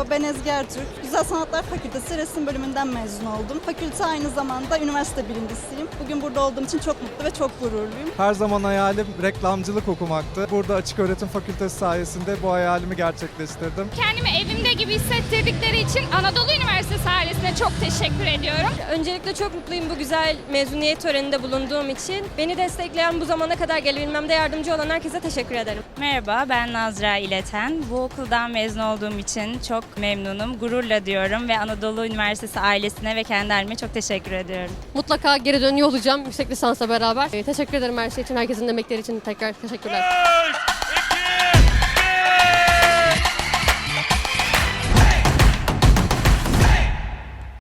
Ertürk. Güzel Sanatlar Fakültesi resim bölümünden mezun oldum. Fakülte aynı zamanda üniversite birincisiyim. Bugün burada olduğum için çok mutlu ve çok gururluyum. Her zaman hayalim reklamcılık okumaktı. Burada Açık Öğretim Fakültesi sayesinde bu hayalimi gerçekleştirdim. Kendimi evimde gibi hissettirdikleri için Anadolu Üniversitesi ailesine çok teşekkür ediyorum. Öncelikle çok mutluyum bu güzel mezuniyet töreninde bulunduğum için. Beni destekleyen bu zamana kadar gelebilmemde yardımcı olan herkese teşekkür ederim. Merhaba ben Nazra İleten. Bu okuldan mezun olduğum için çok memnunum. Gururla diyorum ve Anadolu Üniversitesi ailesine ve kendi halime çok teşekkür ediyorum. Mutlaka geri dönüyor olacağım yüksek lisansla beraber. Ee, teşekkür ederim her şey için, herkesin emekleri için tekrar teşekkürler.